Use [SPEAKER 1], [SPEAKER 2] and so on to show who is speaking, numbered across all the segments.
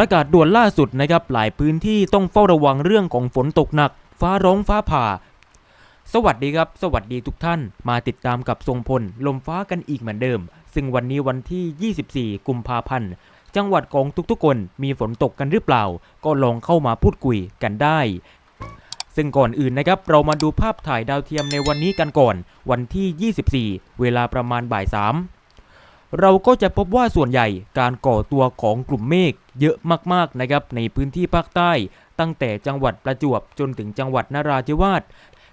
[SPEAKER 1] ประกาศด่วนล่าสุดนะครับหลายพื้นที่ต้องเฝ้าระวังเรื่องของฝนตกหนัก ฟ้าร้องฟ้าผ่า สวัสดีครับ สวัสดีทุกท่าน มาติดตามกับทรงพล ลมฟ้ากันอีกเหมือนเดิม ซึ่งวันนี้วันที่ 24 กุมภาพันธ์จังหวัดของทุกๆคนมีฝนตกกันหรือเปล่า ก็ลองเข้ามาพูดคุยกันได้ ซึ่งก่อนอื่นนะครับ เรามาดูภาพถ่ายดาวเทียมในวันนี้กันก่อน วันที่ 24 เวลาประมาณบ่าย3 เราก็จะพบว่าส่วนใหญ่การก่อตัวของกลุ่มเมฆเยอะมากๆนะครับในพื้นที่ภาคใต้ ตั้งแต่จังหวัดประจวบจนถึงจังหวัดนราธิวาส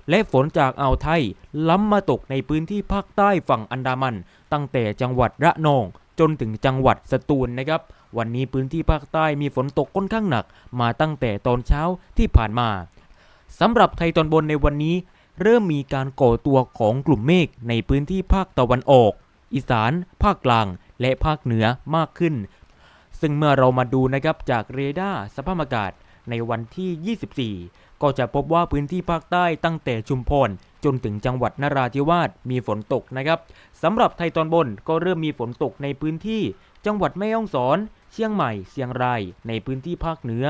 [SPEAKER 1] และฝนจากอ่าวไทย ล้ำมาตกในพื้นที่ภาคใต้ฝั่งอันดามัน ตั้งแต่จังหวัดระนอง จนถึงจังหวัดสตูลนะครับ วันนี้พื้นที่ภาคใต้มีฝนตกค่อนข้างหนัก มาตั้งแต่ตอนเช้าที่ผ่านมาสำหรับไทยตอนบนในวันนี้ เริ่มมีการก่อตัวของกลุ่มเมฆในพื้นที่ภาคตะวันออก อีสาน ภาคกลาง และภาคเหนือมากขึ้น ซึ่งเมื่อเรามาดูนะครับจากเรดาร์สภาพอากาศในวันที่ 24 ก็จะพบว่าพื้นที่ภาคใต้ตั้งแต่ชุมพรจนถึงจังหวัดนราธิวาสมีฝนตกนะครับสำหรับไทยตอนบนก็เริ่มมีฝนตกในพื้นที่ จังหวัดแม่ฮ่องสอน เชียงใหม่เชียงราย ในพื้นที่ภาคเหนือ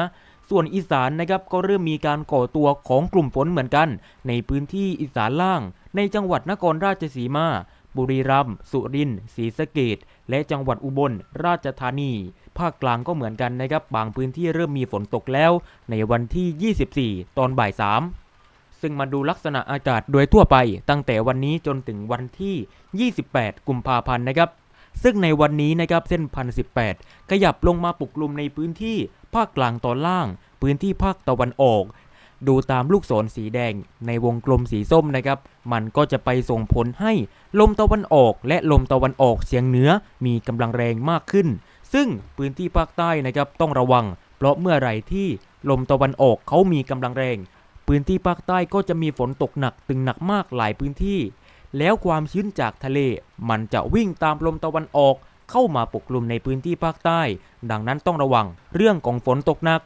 [SPEAKER 1] ส่วนอีสานนะครับก็เริ่มมีการก่อตัวของกลุ่มฝนเหมือนกัน ในพื้นที่อีสานล่าง ในจังหวัดนครราชสีมา บุรีรัมย์สุรินทร์ศรีสะเกดและจังหวัดอุบลราชธานี ภาคกลางก็เหมือนกันนะครับ บางพื้นที่เริ่มมีฝนตกแล้ว ในวันที่ 24 ตอนบ่าย 3ซึ่งมาดูลักษณะอากาศโดยทั่วไป ตั้งแต่วันนี้จนถึงวันที่ 28 กุมภาพันธ์นะครับ ซึ่งในวันนี้นะครับเส้นพันสิขยับลงมาปกคลุมในพื้นที่ภาคกลางตอนล่าง พื้นที่ภาคตะวันออก ดูตามลูกศรสีแดงในวงกลมสีส้มนะครับ มันก็จะไปส่งผลให้ลมตะวันออก และลมตะวันออกเฉียงเหนือมีกำลังแรงมากขึ้น ซึ่งพื้นที่ภาคใต้นะครับต้องระวัง เพราะเมื่อไหร่ที่ลมตะวันออกเขามีกำลังแรง พื้นที่ภาคใต้ก็จะมีฝนตกหนักถึงหนักมากหลายพื้นที่ แล้วความชื้นจากทะเล มันจะวิ่งตามลมตะวันออก เข้ามาปกคลุมในพื้นที่ภาคใต้ ดังนั้นต้องระวังเรื่องของฝนตกหนัก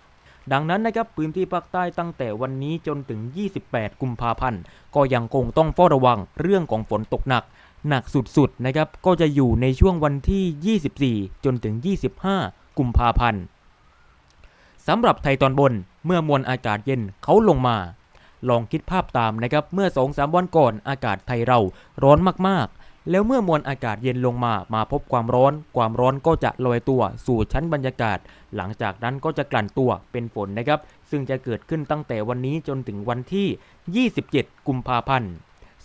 [SPEAKER 1] ดังนั้นนะครับพื้นที่ภาคใต้ตั้งแต่วันนี้จนถึง 28 กุมภาพันธ์ ก็ยังคงต้องเฝ้าระวังเรื่องของฝนตกหนัก หนักสุดๆนะครับก็จะอยู่ในช่วงวันที่ 24 จนถึง 25 กุมภาพันธ์สำหรับไทยตอนบนเมื่อมวลอากาศเย็นเขาลงมา ลองคิดภาพตามนะครับเมื่อ 2-3 วันก่อนอากาศไทยเราร้อนมากๆ แล้วเมื่อมวลอากาศเย็นลงมามาพบความร้อน ความร้อนก็จะลอยตัวสู่ชั้นบรรยากาศ หลังจากนั้นก็จะกลั่นตัวเป็นฝนนะครับ ซึ่งจะเกิดขึ้นตั้งแต่วันนี้จนถึงวันที่ 27 กุมภาพันธ์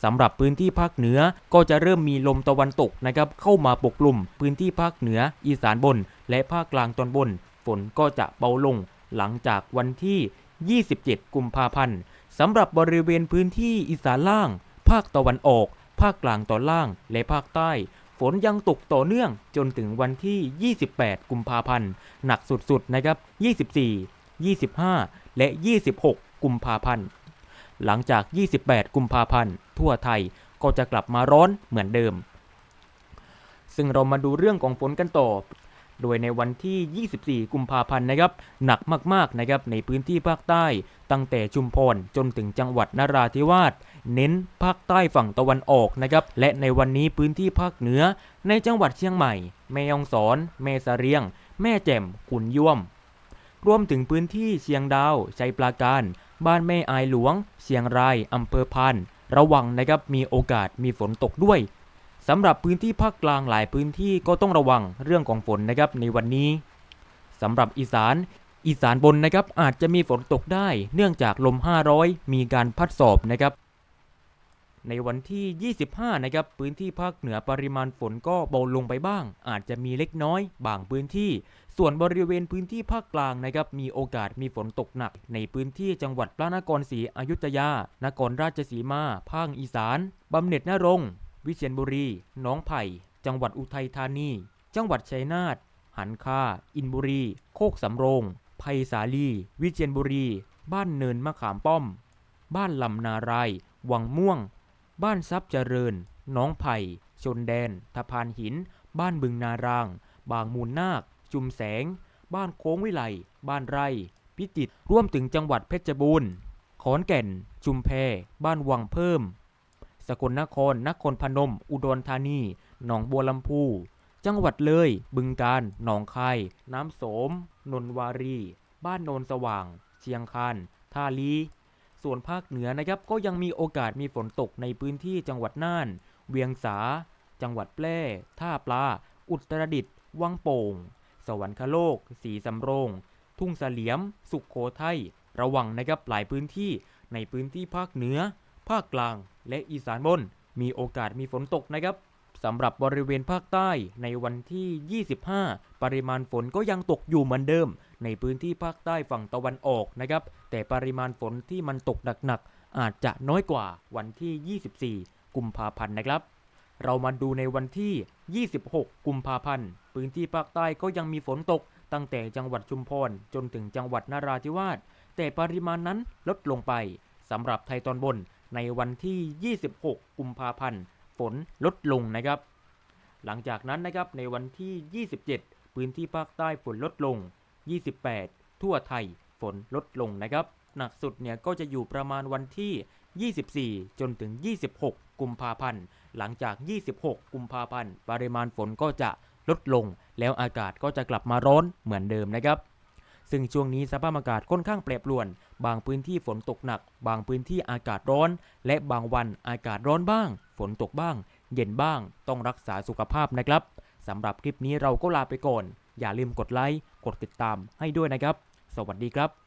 [SPEAKER 1] สำหรับพื้นที่ภาคเหนือก็จะเริ่มมีลมตะวันตกนะครับเข้ามาปกคลุม พื้นที่ภาคเหนือ อีสานบน และภาคกลางตอนบน ฝนก็จะเบาลง หลังจากวันที่ 27 กุมภาพันธ์สำหรับบริเวณพื้นที่อีสานล่าง ภาคตะวันออกาคกลางตอนล่างและภาคใต้ ฝนยังตกต่อเนื่องจนถึงวันที่ 28 กุมภาพันธ์ หนักสุดๆนะครับ 24 25 และ 26 กุมภาพันธ์ หลังจาก 28 กุมภาพันธ์ ทั่วไทยก็จะกลับมาร้อนเหมือนเดิม ซึ่งเรามาดูเรื่องของฝนกันต่อ โดยในวันที่ 24 กุมภาพันธ์นะครับ หนักมากๆนะครับในพื้นที่ภาคใต้ ตั้งแต่ชุมพรจนถึงจังหวัดนราธิวาสเน้นภาคใต้ฝั่งตะวันออกนะครับและในวันนี้พื้นที่ภาคเหนือ ในจังหวัดเชียงใหม่ แม่ฮ่องสอน แม่สะเรียง แม่แจ่มขุนย่วม รวมถึงพื้นที่เชียงดาวชัยปราการ บ้านแม่อายหลวง เชียงรายอำเภอพานระวังนะครับมีโอกาสมีฝนตกด้วย สำหรับพื้นที่ภาคกลางหลายพื้นที่ก็ต้องระวังเรื่องของฝนนะครับในวันนี้สำหรับอีสานอีสานบนนะครับอาจจะมีฝนตกได้ เนื่องจากลม 500 มีการพัดสอบนะครับ ในวันที่ 25 นะครับพื้นที่ภาคเหนือปริมาณฝนก็เบาลงไปบ้าง อาจจะมีเล็กน้อย บางพื้นที่ ส่วนบริเวณพื้นที่ภาคกลางนะครับมีโอกาสมีฝนตกหนัก ในพื้นที่จังหวัดพระนครศรีอยุธยา นครราชสีมา ภาคอีสานบำเหน็จนรงค์ วิเชียรบุรี หนองไผ่ จังหวัดอุทัยธานี จังหวัดชัยนาท หันคาอินบุรี โคกสำโรง ไผ่สาลี วิเชียรบุรี บ้านเนินมะขามป้อม บ้านลำนาราย วังม่วง บ้านทรัพย์เจริญ หน้องไผ่ ชนแดนทพานหิน บ้านบึงนาราง บางมูลนาค จุมแสง บ้านโค้งวิไล บ้านไร่ พิจิตร ร่วมถึงจังหวัดเพชรบูรณ์ ขอนแก่นชุมแพ บ้านวังเพิ่ม สกลนคร นครพนม อุดรธานี หนองบัวลำพู จังหวัดเลย บึงกาฬ หนองคาย น้ำโสม นนวารี บ้านโนนสว่าง เชียงคาน ท่าลี ส่วนภาคเหนือนะครับก็ยังมีโอกาสมีฝนตกในพื้นที่จังหวัดน่าน เวียงสา จังหวัดแพร่ ท่าปลา อุตรดิตถ์ วังโป่ง สวรรคโลก สีสำโรง ทุ่งเสลียม สุขโขทัย ระวังนะครับหลายพื้นที่ในพื้นที่ภาคเหนือ ภาคกลางและอีสานบน มีโอกาสมีฝนตกนะครับสำหรับบริเวณภาคใต้ในวันที่ 25 ปริมาณฝนก็ยังตกอยู่เหมือนเดิม ในพื้นที่ภาคใต้ฝั่งตะวันออกนะครับ แต่ปริมาณฝนที่มันตกหนักๆอาจจะน้อยกว่าวันที่ 24 กุมภาพันธ์นะครับ เรามาดูในวันที่ 26 กุมภาพันธ์ พื้นที่ภาคใต้ก็ยังมีฝนตก ตั้งแต่จังหวัดชุมพรจนถึงจังหวัดนราธิวาส แต่ปริมาณนั้นลดลงไปสำหรับไทยตอนบน ในวันที่ 26 กุมภาพันธ์ ฝนลดลงนะครับ หลังจากนั้นนะครับในวันที่ 27 พื้นที่ภาคใต้ฝนลดลง 28 ทั่วไทยฝนลดลงนะครับ หนักสุดเนี่ยก็จะอยู่ประมาณวันที่ 24 จนถึง 26 กุมภาพันธ์ หลังจาก 26 กุมภาพันธ์ ปริมาณฝนก็จะลดลง แล้วอากาศก็จะกลับมาร้อนเหมือนเดิมนะครับ ซึ่งช่วงนี้สภาพอากาศค่อนข้างแปรปรวน บางพื้นที่ฝนตกหนัก บางพื้นที่อากาศร้อน และบางวันอากาศร้อนบ้าง ฝนตกบ้าง เย็นบ้าง ต้องรักษาสุขภาพนะครับสำหรับคลิปนี้เราก็ลาไปก่อน อย่าลืมกดไลค์ กดติดตามให้ด้วยนะครับ สวัสดีครับ